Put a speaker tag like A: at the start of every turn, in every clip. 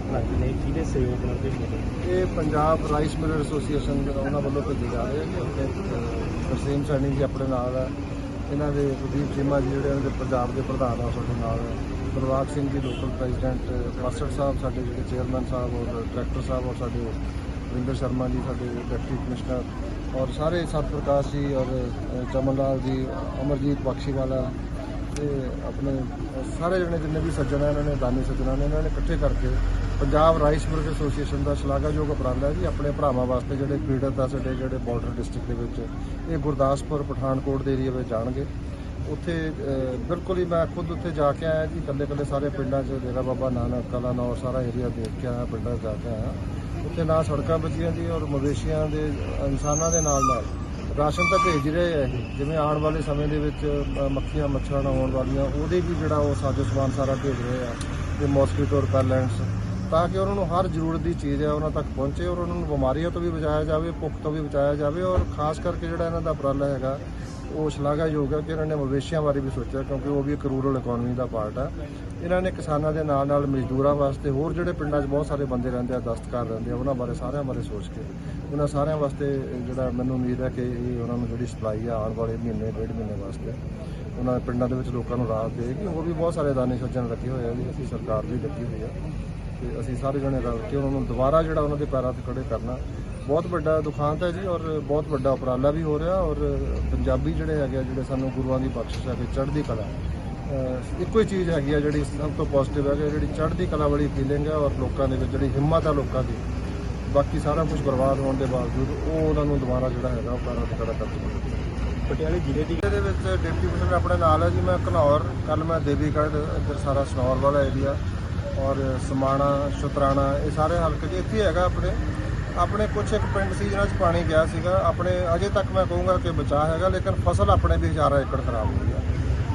A: ਕਿੰਨੇ ਟਰੱਕ ਨੇ? ਕਿਹਦੇ ਸਹਿਯੋਗ ਨਾਲ ਭੇਜੇ
B: ਇਹ ਪੰਜਾਬ ਰਾਈਸ ਮਿਲਰ ਐਸੋਸੀਏਸ਼ਨ ਉਹਨਾਂ ਵੱਲੋਂ ਭੇਜੇ ਜਾ ਰਹੇ ਆ ਆਪਣੇ ਅਹ, ਤਰਸੇਮ ਸੈਣੀ ਜੀ ਆਪਣੇ ਨਾਲ ਆ। ਇਹਨਾਂ ਦੇ ਪ੍ਰਦੀਪ ਚੀਮਾ ਜੀ ਜਿਹੜੇ ਉਹਨਾਂ ਦੇ ਪੰਜਾਬ ਦੇ ਪ੍ਰਧਾਨ ਆ ਸਾਡੇ ਨਾਲ। ਆ। ਬਲਵਾਗ Singh ji local president master ਸਾਹਿਬ ਸਾਡੇ ਜਿਹੜੇ ਚੇਅਰਮੈਨ ਸਾਹਿਬ ਔਰ ਡਾਇਰੈਕਟਰ ਸਾਹਿਬ ਔਰ ਸਾਡੇ ਵਿੰਦਰ ਸ਼ਰਮਾ ਜੀ ਸਾਡੇ ਡਿਪਟੀ ਕਮਿਸ਼ਨਰ ਔਰ ਸਾਰੇ ਸਤ ਪ੍ਰਕਾਸ਼ ਜੀ ਔਰ ਚਮਨ ਲਾਲ ਜੀ ਅਮਰਜੀਤ ਬਖਸ਼ੀਵਾਲਾ ਤੇ ਆਪਣੇ ਸਾਰੇ ਜਿਹੜੇ ਜਿੰਨੇ ਵੀ ਸੱਜਣ ਆ ਇਹਨਾਂ ਨੇ ਦਾਨੀ ਸੱਜਣਾ ਨੇ ਇਹਨਾਂ ਨੇ ਇਕੱਠੇ ਕਰਕੇ ਪੰਜਾਬ ਰਾਈਸ ਮਿਲਰ ਐਸੋਸੀਏਸ਼ਨ ਦਾ ਸ਼ਲਾਘਾਯੋਗ ਉਪਰਾਲਾ ਜੀ, ਆਪਣੇ ਭਰਾਵਾਂ ਵਾਸਤੇ ਜਿਹੜੇ ਪੀੜਤ ਆ ਸਾਡੇ ਜਿਹੜੇ ਬਾਰਡਰ ਡਿਸਟ੍ਰਿਕਟ ਦੇ ਵਿੱਚ, ਇਹ ਗੁਰਦਾਸਪੁਰ, ਪਠਾਨਕੋਟ ਦੇ ਏਰੀਆ ਵਿੱਚ ਜਾਣਗੇ। ਉੱਥੇ ਬਿਲਕੁਲ ਹੀ ਮੈਂ ਖੁਦ ਉੱਥੇ ਜਾ ਕੇ ਆਇਆ ਜੀ, ਇਕੱਲੇ ਇਕੱਲੇ ਸਾਰੇ ਪਿੰਡਾਂ 'ਚ, ਡੇਰਾ ਬਾਬਾ ਨਾਨਕ ਕਲਾ ਨੌਰ ਸਾਰਾ ਏਰੀਆ ਦੇਖ ਕੇ ਆਇਆ ਪਿੰਡਾਂ 'ਚ ਜਾ ਕੇ ਆਇਆ। ਉੱਥੇ ਨਾ ਸੜਕਾਂ ਬਚੀਆਂ ਜੀ ਔਰ ਮਵੇਸ਼ੀਆਂ ਦੇ, ਇਨਸਾਨਾਂ ਦੇ ਨਾਲ ਨਾਲ ਰਾਸ਼ਨ ਤਾਂ ਭੇਜ ਰਹੇ ਆ ਇਹ, ਜਿਵੇਂ ਆਉਣ ਵਾਲੇ ਸਮੇਂ ਦੇ ਵਿੱਚ ਮੱਖੀਆਂ, ਮੱਛਰਾਂ ਨਾਲ ਆਉਣ ਵਾਲੀਆਂ, ਉਹਦੇ ਵੀ ਜਿਹੜਾ ਉਹ ਸਾਜੋ ਸਮਾਨ ਸਾਰਾ ਭੇਜ ਰਹੇ ਆ, ਤੇ ਮੋਸਕੀਟੋ ਰਿਪੈਲੈਂਟਸ ਤਾਂ ਕਿ ਉਹਨਾਂ ਨੂੰ ਹਰ ਜ਼ਰੂਰਤ ਦੀ ਚੀਜ਼ ਹੈ, ਉਹਨਾਂ ਤੱਕ ਪਹੁੰਚੇ ਔਰ ਉਹਨਾਂ ਨੂੰ ਬਿਮਾਰੀਆਂ ਤੋਂ ਵੀ ਬਚਾਇਆ ਜਾਵੇ, ਭੁੱਖ ਤੋਂ ਵੀ ਬਚਾਇਆ ਜਾਵੇ ਔਰ ਖਾਸ ਕਰਕੇ ਜਿਹੜਾ ਇਹਨਾਂ ਦਾ ਉਪਰਾਲਾ ਹੈਗਾ, ਉਹ ਸ਼ਲਾਘਾਯੋਗ ਹੈ ਕਿ ਇਹਨਾਂ ਨੇ ਮਵੇਸ਼ੀਆਂ ਬਾਰੇ ਵੀ ਸੋਚਿਆ ਕਿਉਂਕਿ ਉਹ ਵੀ ਇੱਕ ਰੂਰਲ ਇਕਨੋਮੀ ਦਾ ਪਾਰਟ ਆ ਇਹਨਾਂ ਨੇ ਕਿਸਾਨਾਂ ਦੇ ਨਾਲ ਨਾਲ ਮਜ਼ਦੂਰਾਂ ਵਾਸਤੇ ਹੋਰ ਜਿਹੜੇ ਪਿੰਡਾਂ 'ਚ ਬਹੁਤ ਸਾਰੇ ਬੰਦੇ ਰਹਿੰਦੇ ਆ, ਦਸਤਕਾਰ ਰਹਿੰਦੇ ਆ, ਉਹਨਾਂ ਬਾਰੇ ਸਾਰਿਆਂ ਬਾਰੇ ਸੋਚ ਕੇ, ਉਹਨਾਂ ਸਾਰਿਆਂ ਵਾਸਤੇ ਜਿਹੜਾ ਮੈਨੂੰ ਉਮੀਦ ਹੈ ਕਿ ਇਹ ਉਹਨਾਂ ਨੂੰ ਜਿਹੜੀ ਸਪਲਾਈ ਆ ਆਉਣ ਵਾਲੇ ਮਹੀਨੇ, ਡੇਢ ਮਹੀਨੇ ਵਾਸਤੇ, ਉਹਨਾਂ ਪਿੰਡਾਂ ਦੇ ਵਿੱਚ ਲੋਕਾਂ ਨੂੰ ਰਾਹਤ ਦੇਗੀ ਹੋਰ ਵੀ ਬਹੁਤ ਸਾਰੇ ਦਾਨੀ ਸੱਜਣ ਲੱਗੇ ਹੋਏ ਆ ਜੀ, ਅਸੀਂ ਸਰਕਾਰ ਵੀ ਲੱਗੀ ਹੋਈ ਆ। ਤੇ ਅਸੀਂ ਸਾਰੇ ਜਣੇ ਰਲ ਕੇ ਉਹਨਾਂ ਨੂੰ ਦੁਬਾਰਾ ਜਿਹੜਾ ਉਹਨਾਂ ਦੇ ਪੈਰਾਂ ਤੇ ਖੜੇ ਕਰਨਾ। ਬਹੁਤ ਵੱਡਾ ਦੁਖਾਂਤ ਹੈ ਜੀ ਔਰ ਬਹੁਤ ਵੱਡਾ ਉਪਰਾਲਾ ਵੀ ਹੋ ਰਿਹਾ ਔਰ ਪੰਜਾਬੀ ਜਿਹੜੇ ਹੈਗੇ ਜਿਹੜੇ ਸਾਨੂੰ ਗੁਰੂਆਂ ਦੀ ਬਖਸ਼ਿਸ਼ ਹੈ ਕਿ ਚੜ੍ਹਦੀ ਕਲਾ ਇੱਕੋ ਹੀ ਚੀਜ਼ ਹੈਗੀ ਆ ਜਿਹੜੀ ਸਭ ਤੋਂ ਪੋਜ਼ਿਟਿਵ ਹੈ ਕਿ ਜਿਹੜੀ ਚੜ੍ਹਦੀ ਕਲਾ ਵਾਲੀ ਫੀਲਿੰਗ ਹੈ ਔਰ ਲੋਕਾਂ ਦੇ ਵਿੱਚ ਜਿਹੜੀ ਹਿੰਮਤ ਆ ਲੋਕਾਂ ਦੀ ਬਾਕੀ ਸਾਰਾ ਕੁਝ ਬਰਬਾਦ ਹੋਣ ਦੇ ਬਾਵਜੂਦ ਉਹ ਉਹਨਾਂ ਨੂੰ ਦੁਬਾਰਾ ਜਿਹੜਾ ਹੈਗਾ ਉਹ ਪੈਰਾਂ ਤੇ ਖੜਾ ਕਰ ਸਕਦਾ
A: ਪਟਿਆਲੇ ਜ਼ਿਲ੍ਹੇ ਦੀ
B: ਇਹਦੇ ਵਿੱਚ ਡਿਪਟੀ ਕਮਿਸ਼ਨਰ ਆਪਣੇ ਨਾਲ ਹੈ ਜੀ ਮੈਂ ਘਨੌਰ ਕੱਲ ਮੈਂ ਦੇਵੀਗੜ੍ਹ ਇੱਧਰ ਸਾਰਾ ਸਨੌਰ ਵਾਲਾ ਏਰੀਆ ਔਰ ਸਮਾਣਾ, ਸ਼ੁਤਰਾਣਾ, ਇਹ ਸਾਰੇ ਹਲਕੇ ਜੀ ਇੱਥੇ ਹੈਗਾ ਆਪਣੇ। ਆਪਣੇ ਕੁਝ ਇੱਕ ਪਿੰਡ ਸੀ ਜਿਹਨਾਂ 'ਚ ਪਾਣੀ ਗਿਆ ਸੀਗਾ। ਆਪਣੇ ਅਜੇ ਤੱਕ ਮੈਂ ਕਹੂੰਗਾ ਕਿ ਬਚਾਅ ਹੈਗਾ, ਲੇਕਿਨ ਫਸਲ ਆਪਣੇ ਵੀ ਹਜ਼ਾਰਾਂ ਏਕੜ ਖਰਾਬ ਹੋਈ ਆ।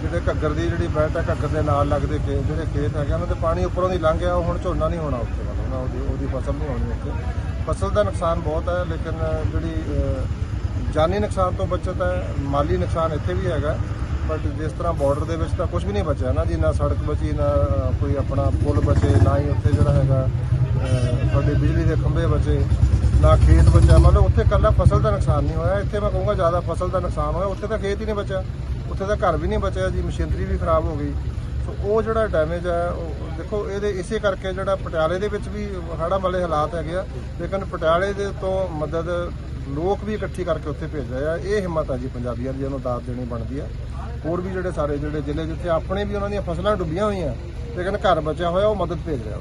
B: ਜਿਹੜੇ ਘੱਗਰ ਦੀ ਜਿਹੜੀ ਬੈਲਟ ਹੈ ਘੱਗਰ ਦੇ ਨਾਲ ਲੱਗਦੇ ਖੇਤ ਜਿਹੜੇ ਖੇਤ ਹੈਗੇ ਉਹਨਾਂ ਤੇ ਪਾਣੀ ਉੱਪਰੋਂ ਦੀ ਲੰਘ ਗਿਆ, ਉਹ ਹੁਣ ਝੋਨਾ ਨਹੀਂ ਹੋਣਾ ਉੱਥੇ ਮਤਲਬ ਨਾ ਉਹਦੀ ਉਹਦੀ ਫਸਲ ਨਹੀਂ ਹੋਣੀ ਉੱਥੇ। ਫਸਲ ਦਾ ਨੁਕਸਾਨ ਬਹੁਤ ਹੈ, ਲੇਕਿਨ ਜਿਹੜੀ ਜਾਨੀ ਨੁਕਸਾਨ ਤੋਂ ਬਚਤ ਹੈ, ਮਾਲੀ ਨੁਕਸਾਨ ਇੱਥੇ ਵੀ ਹੈਗਾ। ਬਟ ਜਿਸ ਤਰ੍ਹਾਂ ਬਾਰਡਰ ਦੇ ਵਿੱਚ ਤਾਂ ਕੁਝ ਵੀ ਨਹੀਂ ਬਚਿਆ ਨਾ ਜੀ, ਨਾ ਸੜਕ ਬਚੀ, ਨਾ ਕੋਈ ਆਪਣਾ ਪੁਲ ਬਚੇ, ਨਾ ਹੀ ਉੱਥੇ ਜਿਹੜਾ ਹੈਗਾ ਸਾਡੇ ਬਿਜਲੀ ਦੇ ਖੰਭੇ ਬਚੇ, ਨਾ ਖੇਤ ਬਚਿਆ। ਮਤਲਬ ਉੱਥੇ ਕੱਲਾ ਫਸਲ ਦਾ ਨੁਕਸਾਨ ਨਹੀਂ ਹੋਇਆ। ਇੱਥੇ ਮੈਂ ਕਹੂੰਗਾ ਜ਼ਿਆਦਾ ਫਸਲ ਦਾ ਨੁਕਸਾਨ ਹੋਇਆ। ਉੱਥੇ ਤਾਂ ਖੇਤ ਹੀ ਨਹੀਂ ਬਚਿਆ। ਉੱਥੇ ਤਾਂ ਘਰ ਵੀ ਨਹੀਂ ਬਚਿਆ ਜੀ, ਮਸ਼ੀਨਰੀ ਵੀ ਖਰਾਬ ਹੋ ਗਈ। ਸੋ ਉਹ ਜਿਹੜਾ ਡੈਮੇਜ ਹੈ, ਉਹ ਦੇਖੋ, ਇਹਦੇ ਇਸੇ ਕਰਕੇ ਜਿਹੜਾ ਪਟਿਆਲੇ ਦੇ ਵਿੱਚ ਵੀ ਹੜ੍ਹਾਂ ਵਾਲੇ ਹਾਲਾਤ ਹੈਗੇ ਆ। ਲੇਕਿਨ ਪਟਿਆਲੇ ਦੇ ਤੋਂ ਮਦਦ ਲੋਕ ਵੀ ਇਕੱਠੀ ਕਰਕੇ ਉੱਥੇ ਭੇਜ ਰਹੇ ਆ। ਇਹ ਹਿੰਮਤ ਆ ਜੀ ਪੰਜਾਬੀਆਂ ਦੀ ਉਹਨੂੰ ਦਾਤ ਦੇਣੀ ਬਣਦੀ ਆ। ਹੋਰ ਵੀ ਜਿਹੜੇ ਸਾਰੇ ਜਿਹੜੇ ਜ਼ਿਲ੍ਹੇ ਜਿੱਥੇ ਆਪਣੇ ਵੀ ਉਹਨਾਂ ਦੀਆਂ ਫਸਲਾਂ ਡੁੱਬੀਆਂ ਹੋਈਆਂ, ਲੇਕਿਨ ਘਰ ਬਚਿਆ ਹੋਇਆ, ਉਹ ਮਦਦ ਭੇਜ ਰਿਹਾ।